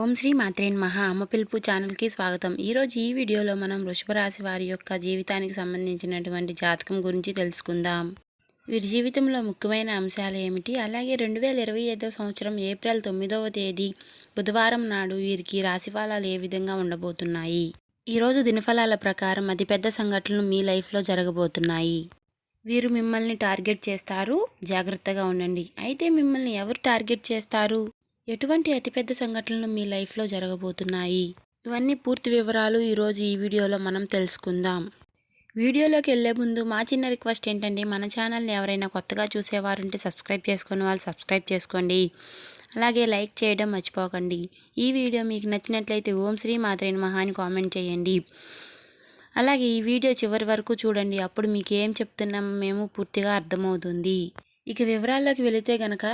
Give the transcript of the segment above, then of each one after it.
ఓం శ్రీ మాత్రేన్ మహా అమ్మ పిలుపు ఛానల్కి స్వాగతం. ఈరోజు ఈ వీడియోలో మనం వృషభరాశి వారి యొక్క జీవితానికి సంబంధించినటువంటి జాతకం గురించి తెలుసుకుందాం. వీరి జీవితంలో ముఖ్యమైన అంశాలు ఏమిటి? అలాగే రెండు వేల ఇరవై ఐదో సంవత్సరం ఏప్రిల్ తొమ్మిదవ తేదీ బుధవారం నాడు వీరికి రాశి ఫలాలు ఏ విధంగా ఉండబోతున్నాయి? ఈరోజు దినఫలాల ప్రకారం అతిపెద్ద సంఘటనలు మీ లైఫ్లో జరగబోతున్నాయి. వీరు మిమ్మల్ని టార్గెట్ చేస్తారు. జాగ్రత్తగా ఉండండి. అయితే మిమ్మల్ని ఎవరు టార్గెట్ చేస్తారు? ఎటువంటి అతిపెద్ద సంఘటనలు మీ లైఫ్లో జరగబోతున్నాయి? ఇవన్నీ పూర్తి వివరాలు ఈరోజు ఈ వీడియోలో మనం తెలుసుకుందాం. వీడియోలోకి వెళ్ళే ముందు మా చిన్న రిక్వెస్ట్ ఏంటంటే మన ఛానల్ని ఎవరైనా కొత్తగా చూసేవారుంటే సబ్స్క్రైబ్ చేసుకుని వాళ్ళు సబ్స్క్రైబ్ చేసుకోండి. అలాగే లైక్ చేయడం మర్చిపోకండి. ఈ వీడియో మీకు నచ్చినట్లయితే ఓం శ్రీ మాత్రేని మహాని కామెంట్ చేయండి. అలాగే ఈ వీడియో చివరి వరకు చూడండి. అప్పుడు మీకు ఏం చెప్తున్నాం మేము పూర్తిగా అర్థమవుతుంది. ఇక వివరాల్లోకి వెళితే గనక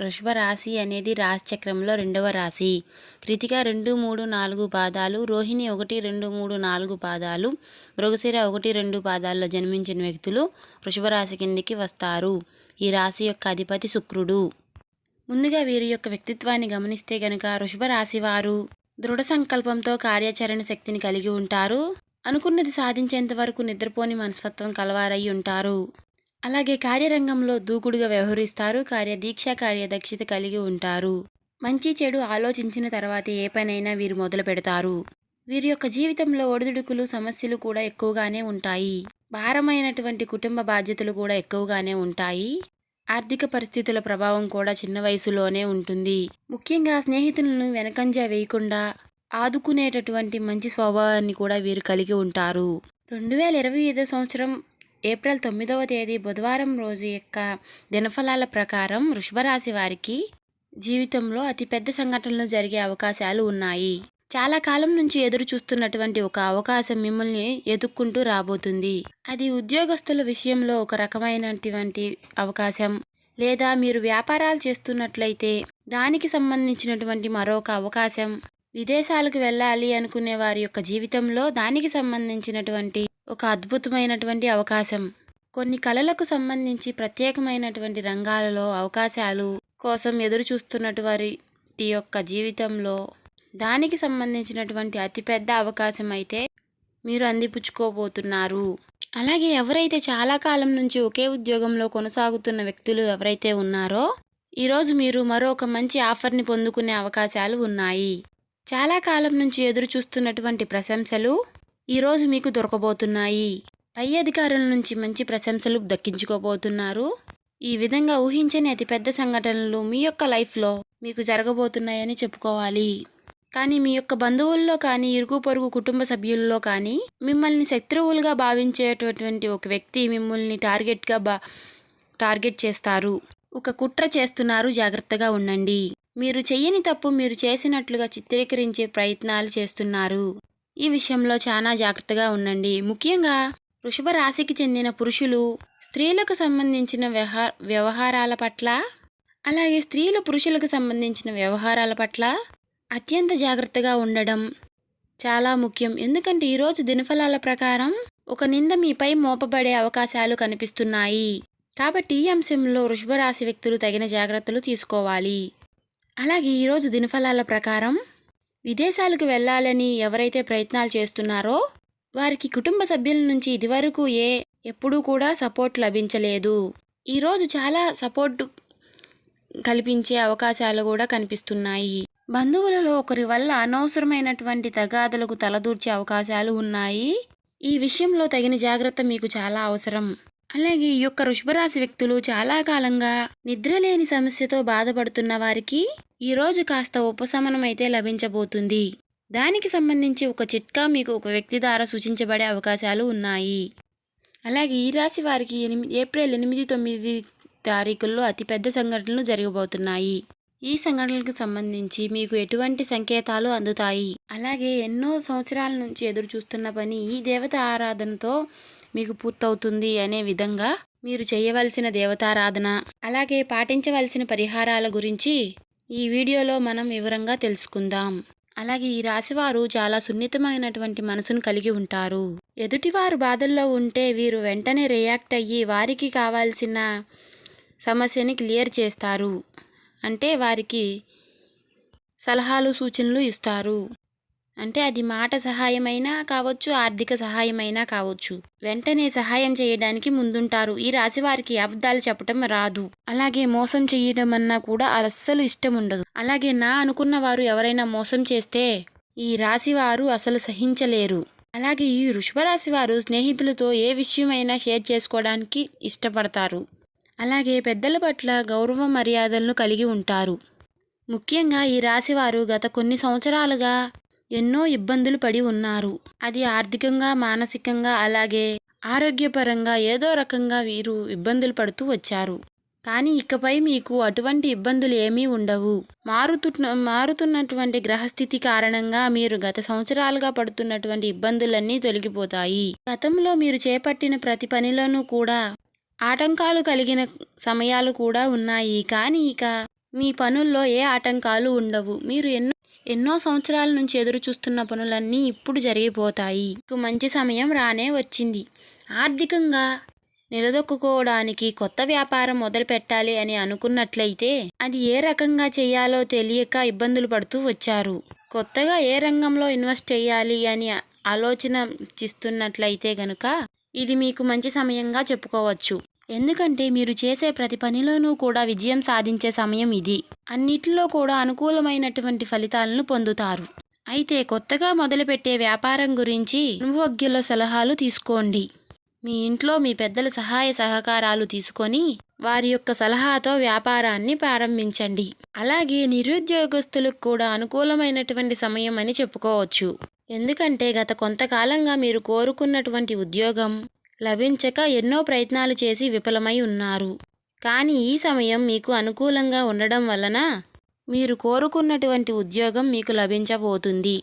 వృషభ రాశి అనేది రాశిచక్రంలో రెండవ రాశి. కృతిక రెండు మూడు నాలుగు పాదాలు రోహిణి ఒకటి రెండు మూడు నాలుగు పాదాలు మృగశిర ఒకటి రెండు పాదాల్లో జన్మించిన వ్యక్తులు వృషభ రాశి కిందికి వస్తారు. ఈ రాశి యొక్క అధిపతి శుక్రుడు. ముందుగా వీరి యొక్క వ్యక్తిత్వాన్ని గమనిస్తే గనక వృషభ రాశి వారు దృఢ సంకల్పంతో కార్యాచరణ శక్తిని కలిగి ఉంటారు. అనుకున్నది సాధించేంత వరకు నిద్రపోని మనస్తత్వం కలవారై ఉంటారు. అలాగే కార్యరంగంలో దూకుడుగా వ్యవహరిస్తారు కార్యదీక్ష కార్యదక్షత కలిగి ఉంటారు. మంచి చెడు ఆలోచించిన తర్వాత ఏ పనైనా వీరు మొదలు పెడతారు. వీరి యొక్క జీవితంలో ఒడిదుడుకులు సమస్యలు కూడా ఎక్కువగానే ఉంటాయి. భారమైనటువంటి కుటుంబ బాధ్యతలు కూడా ఎక్కువగానే ఉంటాయి. ఆర్థిక పరిస్థితుల ప్రభావం కూడా చిన్న వయసులోనే ఉంటుంది. ముఖ్యంగా స్నేహితులను వెనకంజ వేయకుండా ఆదుకునేటటువంటి మంచి స్వభావాన్ని కూడా వీరు కలిగి ఉంటారు. రెండు వేల ఇరవై ఐదో సంవత్సరం ఏప్రిల్ తొమ్మిదవ తేదీ బుధవారం రోజు యొక్క దినఫలాల ప్రకారం వృషభరాశి వారికి జీవితంలో అతిపెద్ద సంఘటనలు జరిగే అవకాశాలు ఉన్నాయి. చాలా కాలం నుంచి ఎదురు చూస్తున్నటువంటి ఒక అవకాశం మిమ్మల్ని ఎదుక్కుంటూ రాబోతుంది. అది ఉద్యోగస్తుల విషయంలో ఒక రకమైనటువంటి అవకాశం. లేదా మీరు వ్యాపారాలు చేస్తున్నట్లయితే దానికి సంబంధించినటువంటి మరొక అవకాశం. విదేశాలకు వెళ్ళాలి అనుకునే వారి యొక్క జీవితంలో దానికి సంబంధించినటువంటి ఒక అద్భుతమైనటువంటి అవకాశం. కొన్ని కళలకు సంబంధించి ప్రత్యేకమైనటువంటి రంగాలలో అవకాశాలు కోసం ఎదురు చూస్తున్నటు వారి యొక్క జీవితంలో దానికి సంబంధించినటువంటి అతిపెద్ద అవకాశం అయితే మీరు అందిపుచ్చుకోబోతున్నారు. అలాగే ఎవరైతే చాలా కాలం నుంచి ఒకే ఉద్యోగంలో కొనసాగుతున్న వ్యక్తులు ఎవరైతే ఉన్నారో ఈరోజు మీరు మరొక మంచి ఆఫర్ని పొందుకునే అవకాశాలు ఉన్నాయి. చాలా కాలం నుంచి ఎదురు చూస్తున్నటువంటి ప్రశంసలు ఈరోజు మీకు దొరకబోతున్నాయి. పై అధికారుల నుంచి మంచి ప్రశంసలు దక్కించుకోబోతున్నారు. ఈ విధంగా ఊహించని అతిపెద్ద సంఘటనలు మీ యొక్క లైఫ్లో మీకు జరగబోతున్నాయని చెప్పుకోవాలి. కానీ మీ యొక్క బంధువుల్లో కానీ ఇరుగు పొరుగు కుటుంబ సభ్యుల్లో కానీ మిమ్మల్ని శత్రువులుగా భావించేటటువంటి ఒక వ్యక్తి మిమ్మల్ని టార్గెట్గా బా టార్గెట్ చేస్తారు. ఒక కుట్ర చేస్తున్నారు జాగ్రత్తగా ఉండండి. మీరు చెయ్యని తప్పు మీరు చేసినట్లుగా చిత్రీకరించే ప్రయత్నాలు చేస్తున్నారు. ఈ విషయంలో చాలా జాగ్రత్తగా ఉండండి. ముఖ్యంగా వృషభ రాశికి చెందిన పురుషులు స్త్రీలకు సంబంధించిన వ్యవహారాల పట్ల అలాగే స్త్రీలు పురుషులకు సంబంధించిన వ్యవహారాల పట్ల అత్యంత జాగ్రత్తగా ఉండడం చాలా ముఖ్యం. ఎందుకంటే ఈరోజు దినఫలాల ప్రకారం ఒక నింద మీపై మోపబడే అవకాశాలు కనిపిస్తున్నాయి. కాబట్టి ఈ అంశంలో వృషభ రాశి వ్యక్తులు తగిన జాగ్రత్తలు తీసుకోవాలి. అలాగే ఈరోజు దినఫలాల ప్రకారం విదేశాలకు వెళ్ళాలని ఎవరైతే ప్రయత్నాలు చేస్తున్నారో వారికి కుటుంబ సభ్యుల నుంచి ఇదివరకు ఏ ఎప్పుడూ కూడా సపోర్ట్ లభించలేదు. ఈరోజు చాలా సపోర్ట్ కల్పించే అవకాశాలు కూడా కనిపిస్తున్నాయి. బంధువులలో ఒకరి వల్ల అనవసరమైనటువంటి తగాదలకు తలదూర్చే అవకాశాలు ఉన్నాయి. ఈ విషయంలో తగిన జాగ్రత్త మీకు చాలా అవసరం. అలాగే ఈ యొక్క వృషభరాశి వ్యక్తులు చాలా కాలంగా నిద్రలేని సమస్యతో బాధపడుతున్న వారికి ఈరోజు కాస్త ఉపశమనం అయితే లభించబోతుంది. దానికి సంబంధించి ఒక చిట్కా మీకు ఒక వ్యక్తి ద్వారా సూచించబడే అవకాశాలు ఉన్నాయి. అలాగే ఈ రాశి వారికి ఎనిమిది ఏప్రిల్ ఎనిమిది తొమ్మిది తారీఖుల్లో అతిపెద్ద సంఘటనలు జరగబోతున్నాయి. ఈ సంఘటనలకు సంబంధించి మీకు ఎటువంటి సంకేతాలు అందుతాయి? అలాగే ఎన్నో సంవత్సరాల నుంచి ఎదురు చూస్తున్న పని ఈ దేవత ఆరాధనతో మీకు పూర్తవుతుంది అనే విధంగా మీరు చేయవలసిన దేవతారాధన అలాగే పాటించవలసిన పరిహారాల గురించి ఈ వీడియోలో మనం వివరంగా తెలుసుకుందాం. అలాగే ఈ రాశివారు చాలా సున్నితమైనటువంటి మనసును కలిగి ఉంటారు. ఎదుటివారు బాధల్లో ఉంటే వీరు వెంటనే రియాక్ట్ అయ్యి వారికి కావాల్సిన సమస్యని క్లియర్ చేస్తారు. అంటే వారికి సలహాలు సూచనలు ఇస్తారు. అంటే అది మాట సహాయమైనా కావచ్చు ఆర్థిక సహాయమైనా కావచ్చు. వెంటనే సహాయం చేయడానికి ముందుంటారు. ఈ రాశి వారికి అబద్ధాలు చెప్పటం రాదు. అలాగే మోసం చేయడం అన్నా కూడా అస్సలు ఇష్టం ఉండదు. అలాగే నా అనుకున్న వారు ఎవరైనా మోసం చేస్తే ఈ రాశి వారు అసలు సహించలేరు. అలాగే ఈ వృషభరాశి వారు స్నేహితులతో ఏ విషయమైనా షేర్ చేసుకోవడానికి ఇష్టపడతారు. అలాగే పెద్దల పట్ల గౌరవ మర్యాదలను కలిగి ఉంటారు. ముఖ్యంగా ఈ రాశివారు గత కొన్ని సంవత్సరాలుగా ఎన్నో ఇబ్బందులు పడి ఉన్నారు. అది ఆర్థికంగా మానసికంగా అలాగే ఆరోగ్యపరంగా ఏదో రకంగా వీరు ఇబ్బందులు పడుతూ వచ్చారు. కానీ ఇకపై మీకు అటువంటి ఇబ్బందులు ఏమీ ఉండవు. మారుతున్న మారుతున్నటువంటి గ్రహస్థితి కారణంగా మీరు గత సంవత్సరాలుగా పడుతున్నటువంటి ఇబ్బందులన్నీ తొలగిపోతాయి. గతంలో మీరు చేపట్టిన ప్రతి పనిలోనూ కూడా ఆటంకాలు కలిగిన సమయాలు కూడా ఉన్నాయి. కానీ ఇక మీ పనుల్లో ఏ ఆటంకాలు ఉండవు. మీరు ఎన్నో ఎన్నో సంవత్సరాల నుంచి ఎదురు చూస్తున్న పనులన్నీ ఇప్పుడు జరిగిపోతాయి. మీకు మంచి సమయం రానే వచ్చింది. ఆర్థికంగా నిలదొక్కుకోవడానికి కొత్త వ్యాపారం మొదలు పెట్టాలి అని అనుకున్నట్లయితే అది ఏ రకంగా చేయాలో తెలియక ఇబ్బందులు పడుతూ వచ్చారు. కొత్తగా ఏ రంగంలో ఇన్వెస్ట్ చేయాలి అని ఆలోచన చిస్తున్నట్లయితే గనుక ఇది మీకు మంచి సమయంగా చెప్పుకోవచ్చు. ఎందుకంటే మీరు చేసే ప్రతి పనిలోనూ కూడా విజయం సాధించే సమయం ఇది. అన్నిటిలో కూడా అనుకూలమైనటువంటి ఫలితాలను పొందుతారు. అయితే కొత్తగా మొదలుపెట్టే వ్యాపారం గురించి అనుభవజ్ఞుల సలహాలు తీసుకోండి. మీ ఇంట్లో మీ పెద్దల సహాయ సహకారాలు తీసుకొని వారి యొక్క సలహాతో వ్యాపారాన్ని ప్రారంభించండి. అలాగే నిరుద్యోగస్తులకు కూడా అనుకూలమైనటువంటి సమయం అని చెప్పుకోవచ్చు. ఎందుకంటే గత కొంతకాలంగా మీరు కోరుకున్నటువంటి ఉద్యోగం లభించక ఎన్నో ప్రయత్నాలు చేసి విఫలమై ఉన్నారు. కానీ ఈ సమయం మీకు అనుకూలంగా ఉండడం వలన మీరు కోరుకున్నటువంటి ఉద్యోగం మీకు లభించబోతుంది.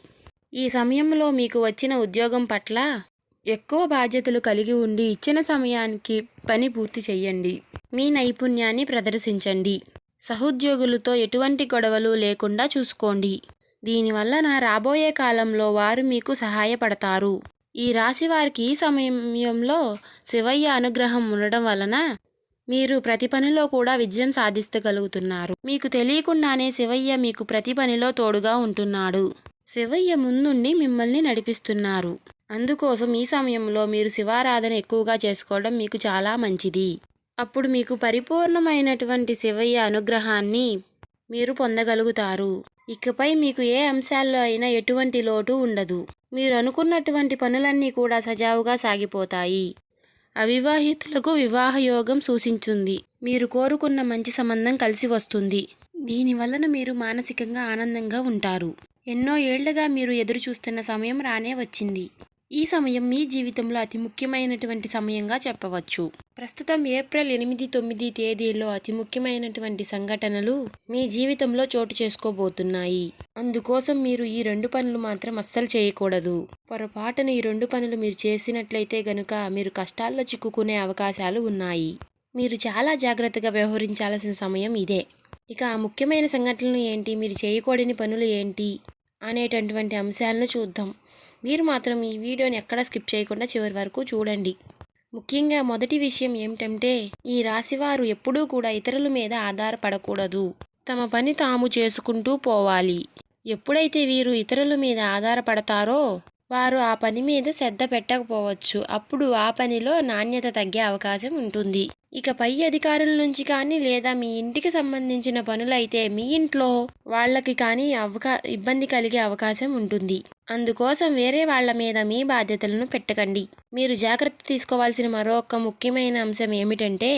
ఈ సమయంలో మీకు వచ్చిన ఉద్యోగం పట్ల ఎక్కువ బాధ్యతలు కలిగి ఉండి ఇచ్చిన సమయానికి పని పూర్తి చేయండి. మీ నైపుణ్యాన్ని ప్రదర్శించండి. సహోద్యోగులతో ఎటువంటి గొడవలు లేకుండా చూసుకోండి. దీనివల్ల రాబోయే కాలంలో వారు మీకు సహాయపడతారు. ఈ రాశి వారికి ఈ సమయంలో శివయ్య అనుగ్రహం ఉండడం వలన మీరు ప్రతి పనిలో కూడా విజయం సాధిస్తగలుగుతున్నారు. మీకు తెలియకుండానే శివయ్య మీకు ప్రతి పనిలో తోడుగా ఉంటున్నాడు. శివయ్య ముందుండి మిమ్మల్ని నడిపిస్తున్నారు. అందుకోసం ఈ సమయంలో మీరు శివారాధన ఎక్కువగా చేసుకోవడం మీకు చాలా మంచిది. అప్పుడు మీకు పరిపూర్ణమైనటువంటి శివయ్య అనుగ్రహాన్ని మీరు పొందగలుగుతారు. ఇకపై మీకు ఏ అంశాల్లో అయినా ఎటువంటి లోటు ఉండదు. మీరు అనుకున్నటువంటి పనులన్నీ కూడా సజావుగా సాగిపోతాయి. అవివాహితులకు వివాహయోగం సూచించుంది. మీరు కోరుకున్న మంచి సంబంధం కలిసి వస్తుంది. దీని వలన మీరు మానసికంగా ఆనందంగా ఉంటారు. ఎన్నో ఏళ్ళుగా మీరు ఎదురు చూస్తున్న సమయం రానే వచ్చింది. ఈ సమయం మీ జీవితంలో అతి ముఖ్యమైనటువంటి సమయంగా చెప్పవచ్చు. ప్రస్తుతం ఏప్రిల్ ఎనిమిది తొమ్మిది తేదీల్లో అతి ముఖ్యమైనటువంటి సంఘటనలు మీ జీవితంలో చోటు చేసుకోబోతున్నాయి. అందుకోసం మీరు ఈ రెండు పనులు మాత్రం అస్సలు చేయకూడదు. పొరపాటున ఈ రెండు పనులు మీరు చేసినట్లయితే గనుక మీరు కష్టాల్లో చిక్కుకునే అవకాశాలు ఉన్నాయి. మీరు చాలా జాగ్రత్తగా వ్యవహరించాల్సిన సమయం ఇదే. ఇక ఆ ముఖ్యమైన సంఘటనలు ఏంటి? మీరు చేయకూడని పనులు ఏంటి? అనేటటువంటి అంశాలను చూద్దాం. మీరు మాత్రం ఈ వీడియోని ఎక్కడా స్కిప్ చేయకుండా చివరి వరకు చూడండి. ముఖ్యంగా మొదటి విషయం ఏమిటంటే ఈ రాశివారు ఎప్పుడూ కూడా ఇతరుల మీద ఆధారపడకూడదు. తమ పని తాము చేసుకుంటూ పోవాలి. ఎప్పుడైతే వీరు ఇతరుల మీద ఆధారపడతారో వారు ఆ పని మీద శ్రద్ధ పెట్టకపోవచ్చు. అప్పుడు ఆ పనిలో నాణ్యత తగ్గే అవకాశం ఉంటుంది. ఇక పై అధికారుల నుంచి కానీ లేదా మీ ఇంటికి సంబంధించిన పనులైతే మీ ఇంట్లో వాళ్ళకి కానీ అవకా ఇబ్బంది కలిగే అవకాశం ఉంటుంది. అందుకోసం వేరే వాళ్ళ మీద మీ బాధ్యతలను పెట్టకండి. మీరు జాగ్రత్త తీసుకోవాల్సిన మరొక ముఖ్యమైన అంశం ఏమిటంటే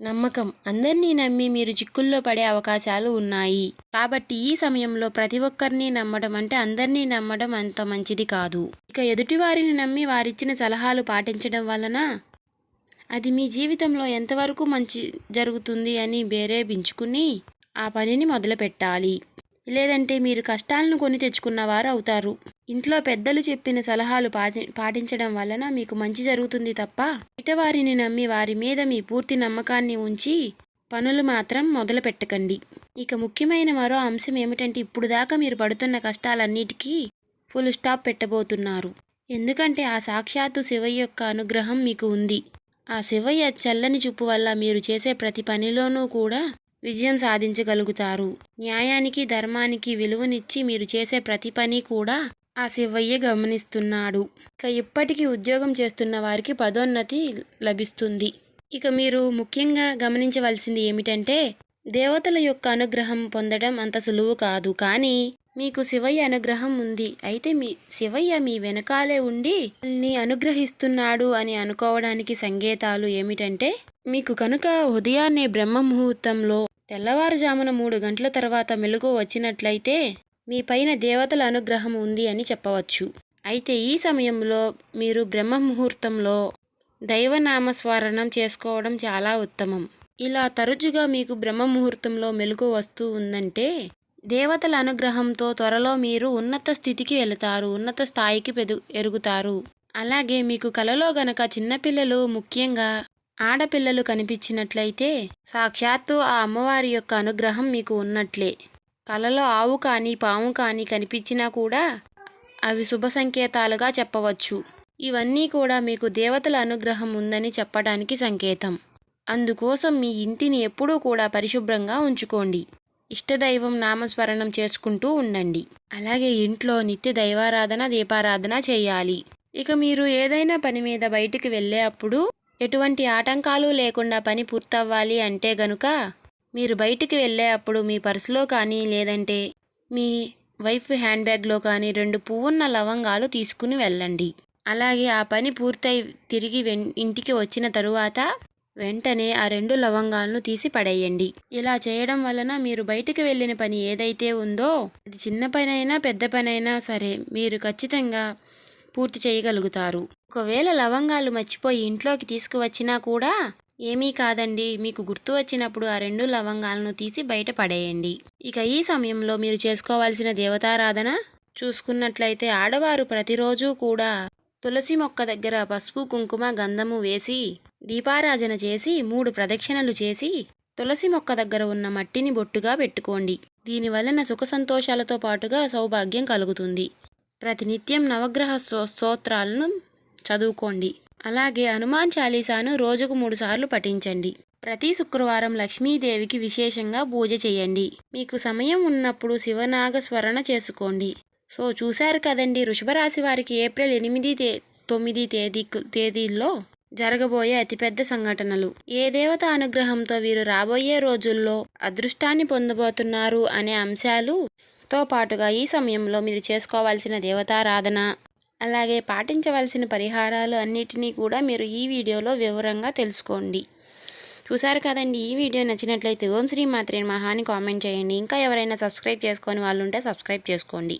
నమ్మకం. అందరినీ నమ్మి మీరు చిక్కుల్లో పడే అవకాశాలు ఉన్నాయి. కాబట్టి ఈ సమయంలో ప్రతి ఒక్కరిని నమ్మడం అంటే అందరినీ నమ్మడం అంత మంచిది కాదు. ఇక ఎదుటివారిని నమ్మి వారిచ్చిన సలహాలు పాటించడం వలన అది మీ జీవితంలో ఎంతవరకు మంచి జరుగుతుంది అని బేరేపించుకుని ఆ పనిని మొదలుపెట్టాలి. లేదంటే మీరు కష్టాలను కొని తెచ్చుకున్నవారు అవుతారు. ఇంట్లో పెద్దలు చెప్పిన సలహాలు పాటించడం వలన మీకు మంచి జరుగుతుంది తప్ప ఇటవారిని నమ్మి వారి మీద మీ పూర్తి నమ్మకాన్ని ఉంచి పనులు మాత్రం మొదలు పెట్టకండి ఇక ముఖ్యమైన మరో అంశం ఏమిటంటే ఇప్పుడు దాకా మీరు పడుతున్న కష్టాలన్నిటికీ ఫుల్ స్టాప్ పెట్టబోతున్నారు. ఎందుకంటే ఆ సాక్షాత్తు శివ యొక్క అనుగ్రహం మీకు ఉంది. ఆ శివయ్య చల్లని చూపు వల్ల మీరు చేసే ప్రతి పనిలోనూ కూడా విజయం సాధించగలుగుతారు. న్యాయానికి ధర్మానికి విలువనిచ్చి మీరు చేసే ప్రతి పని కూడా ఆ శివయ్య గమనిస్తున్నాడు. ఇక ఇప్పటికీ ఉద్యోగం చేస్తున్న వారికి పదోన్నతి లభిస్తుంది. ఇక మీరు ముఖ్యంగా గమనించవలసింది ఏమిటంటే దేవతల యొక్క అనుగ్రహం పొందడం అంత సులువు కాదు. కానీ మీకు శివయ్య అనుగ్రహం ఉంది. అయితే మీ శివయ్య మీ వెనకాలే ఉండి ని అనుగ్రహిస్తున్నాడు అని అనుకోవడానికి సంకేతాలు ఏమిటంటే మీకు కనుక ఉదయాన్నే బ్రహ్మ ముహూర్తంలో తెల్లవారుజామున మూడు గంటల తర్వాత మెలుగు వచ్చినట్లయితే మీ పైన దేవతల అనుగ్రహం ఉంది అని చెప్పవచ్చు. అయితే ఈ సమయంలో మీరు బ్రహ్మ ముహూర్తంలో దైవనామస్మరణం చేసుకోవడం చాలా ఉత్తమం. ఇలా తరచుగా మీకు బ్రహ్మ ముహూర్తంలో మెలుగు వస్తూ ఉందంటే దేవతల అనుగ్రహంతో త్వరలో మీరు ఉన్నత స్థితికి వెళతారు ఉన్నత స్థాయికి పెదు ఎరుగుతారు. అలాగే మీకు కలలో గనక చిన్నపిల్లలు ముఖ్యంగా ఆడపిల్లలు కనిపించినట్లయితే సాక్షాత్తు ఆ అమ్మవారి యొక్క అనుగ్రహం మీకు ఉన్నట్లే. కలలో ఆవు కానీ పాము కానీ కనిపించినా కూడా అవి శుభ సంకేతాలుగా చెప్పవచ్చు. ఇవన్నీ కూడా మీకు దేవతల అనుగ్రహం ఉందని చెప్పడానికి సంకేతం. అందుకోసం మీ ఇంటిని ఎప్పుడూ కూడా పరిశుభ్రంగా ఉంచుకోండి. ఇష్టదైవం నామస్మరణం చేసుకుంటూ ఉండండి. అలాగే ఇంట్లో నిత్య దైవారాధన దీపారాధన చేయాలి. ఇక మీరు ఏదైనా పని మీద బయటికి వెళ్ళే అప్పుడు ఎటువంటి ఆటంకాలు లేకుండా పని పూర్తవ్వాలి అంటే గనుక మీరు బయటికి వెళ్ళే అప్పుడు మీ పర్సులో కానీ లేదంటే మీ వైఫ్ హ్యాండ్ బ్యాగ్లో కానీ రెండు పువ్వున్న లవంగాలు తీసుకుని వెళ్ళండి. అలాగే ఆ పని పూర్తయి తిరిగి వెన్ ఇంటికి వచ్చిన తరువాత వెంటనే ఆ రెండు లవంగాలను తీసి పడేయండి. ఇలా చేయడం వలన మీరు బయటికి వెళ్ళిన పని ఏదైతే ఉందో అది చిన్న పనైనా పెద్ద పనైనా సరే మీరు ఖచ్చితంగా పూర్తి చేయగలుగుతారు. ఒకవేళ లవంగాలు మర్చిపోయి ఇంట్లోకి తీసుకువచ్చినా కూడా ఏమీ కాదండి. మీకు గుర్తు వచ్చినప్పుడు ఆ రెండు లవంగాలను తీసి బయట పడేయండి. ఇక ఈ సమయంలో మీరు చేసుకోవాల్సిన దేవతారాధన చూసుకున్నట్లయితే ఆడవారు ప్రతిరోజు కూడా తులసి మొక్క దగ్గర పసుపు కుంకుమ గంధము వేసి దీపారాజన చేసి మూడు ప్రదక్షిణలు చేసి తులసి మొక్క దగ్గర ఉన్న మట్టిని బొట్టుగా పెట్టుకోండి. దీని వలన సుఖ సంతోషాలతో పాటుగా సౌభాగ్యం కలుగుతుంది. ప్రతినిత్యం నవగ్రహ స్తోత్రాలను చదువుకోండి. అలాగే హనుమాన్ చాలీసాను రోజుకు మూడుసార్లు పఠించండి. ప్రతి శుక్రవారం లక్ష్మీదేవికి విశేషంగా పూజ చేయండి. మీకు సమయం ఉన్నప్పుడు శివనాగ స్మరణ చేసుకోండి. సో చూశారు కదండి వృషభరాశి వారికి ఏప్రిల్ ఎనిమిది తే తొమ్మిది తేదీ తేదీల్లో జరగబోయే అతిపెద్ద సంఘటనలు. ఏ దేవత అనుగ్రహంతో వీరు రాబోయే రోజుల్లో అదృష్టాన్ని పొందబోతున్నారు అనే అంశాలు తో పాటుగా ఈ సమయంలో మీరు చేసుకోవాల్సిన దేవతారాధన అలాగే పాటించవలసిన పరిహారాలు అన్నిటినీ కూడా మీరు ఈ వీడియోలో వివరంగా తెలుసుకోండి. చూసారు కదండి ఈ వీడియో నచ్చినట్లయితే ఓం శ్రీ మాత్రే మహాని కామెంట్ చేయండి. ఇంకా ఎవరైనా సబ్స్క్రైబ్ చేసుకొని వాళ్ళు ఉంటే సబ్స్క్రైబ్ చేసుకోండి.